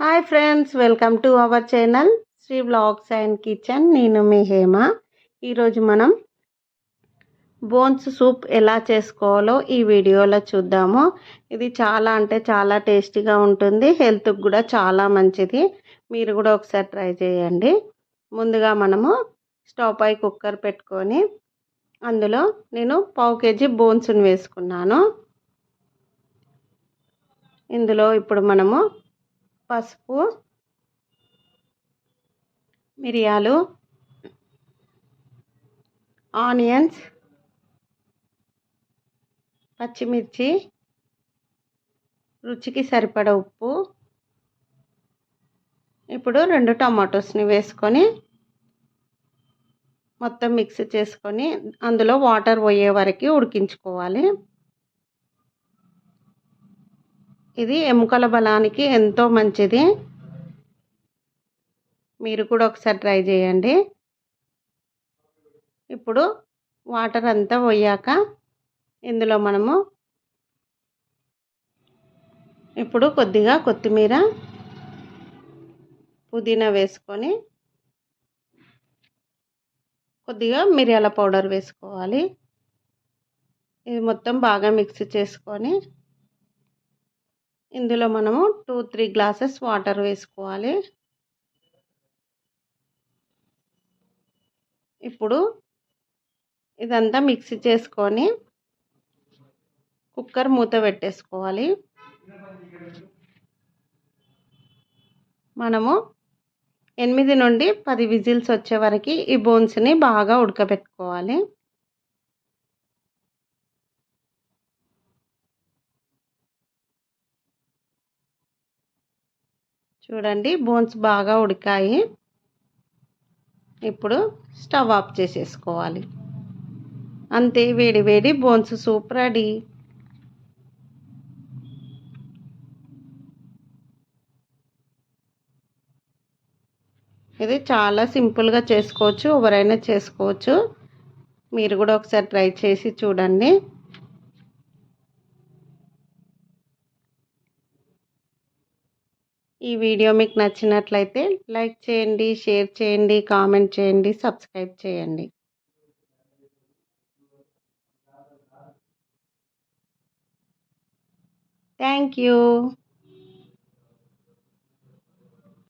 Hi friends welcome to our channel Sri blogs and kitchen నేను మీ హేమ. ఈరోజు మనం బోన్స్ సూప్ ఎలా చేసుకోవాలో ఈ వీడియోలో చూద్దాము. ఇది చాలా అంటే చాలా టేస్టీగా ఉంటుంది హెల్త్కి కూడా చాలా మంచిది. మీరు కూడా ఒకసారి ట్రై చేయండి. ముందుగా మనము స్టవ్ పై కుక్కర్ పెట్టుకొని అందులో నేను పావు కేజీ బోన్స్ని వేసుకున్నాను. ఇందులో ఇప్పుడు మనము పసుపు మిరియాలు ఆనియన్స్ పచ్చిమిర్చి రుచికి సరిపడ ఉప్పు. ఇప్పుడు రెండు టమాటోస్ని వేసుకొని మొత్తం మిక్స్ చేసుకొని అందులో వాటర్ పోయే వరకు ఉడికించుకోవాలి. ఇది ఎముకల బలానికి ఎంతో మంచిది. మీరు కూడా ఒకసారి ట్రై చేయండి. ఇప్పుడు వాటర్ అంతా పోయాక ఇందులో మనము ఇప్పుడు కొద్దిగా కొత్తిమీర పుదీనా వేసుకొని కొద్దిగా మిరియాల పౌడర్ వేసుకోవాలి. ఇది మొత్తం బాగా మిక్స్ చేసుకొని ఇందులో మనము టూ త్రీ గ్లాసెస్ వాటర్ వేసుకోవాలి. ఇప్పుడు ఇదంతా మిక్స్ చేసుకొని కుక్కర్ మూత పెట్టేసుకోవాలి. మనము ఎనిమిది నుండి పది విజిల్స్ వచ్చే వరకు ఈ బోన్స్ని బాగా ఉడకబెట్టుకోవాలి. చూడండి బోన్స్ బాగా ఉడికాయి. ఇప్పుడు స్టవ్ ఆఫ్ చేసేసుకోవాలి. అంతే వేడి వేడి బోన్స్ సూప్ రెడీ ఇది చాలా సింపుల్గా చేసుకోవచ్చు ఎవరైనా చేసుకోవచ్చు. మీరు కూడా ఒకసారి ట్రై చేసి చూడండి. ఈ వీడియో మీకు నచ్చినట్లయితే లైక్ చేయండి షేర్ చేయండి కామెంట్ చేయండి సబ్స్క్రైబ్ చేయండి. Thank you.